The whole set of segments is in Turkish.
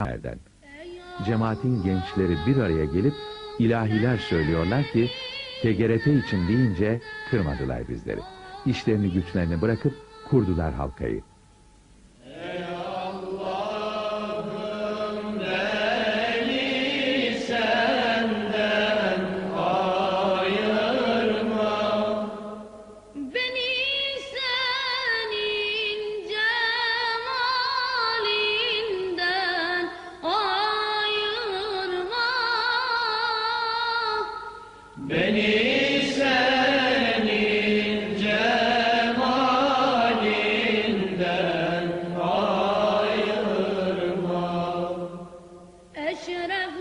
Erden. Cemaatin gençleri bir araya gelip ilahiler söylüyorlar ki TGRT için deyince kırmadılar bizleri. İşlerini güçlerini bırakıp kurdular halkayı. Beni senin cemalinden ayırma. Eşref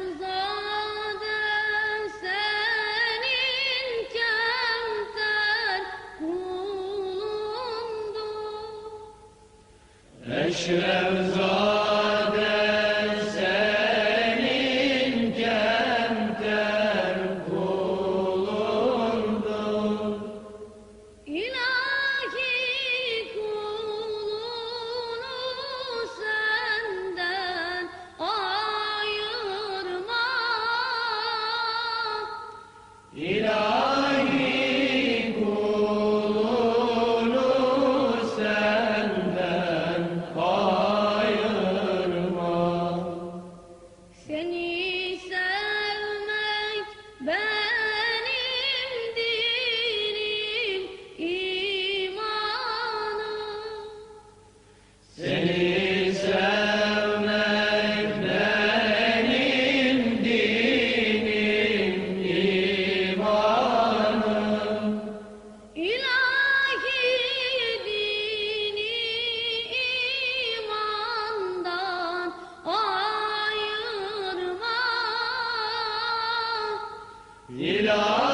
senin kemter kulundu Eşrefzade İlahi kulunu senden ayırma. Seni sevmek benim dinim imanım. Seni ayırma İlahi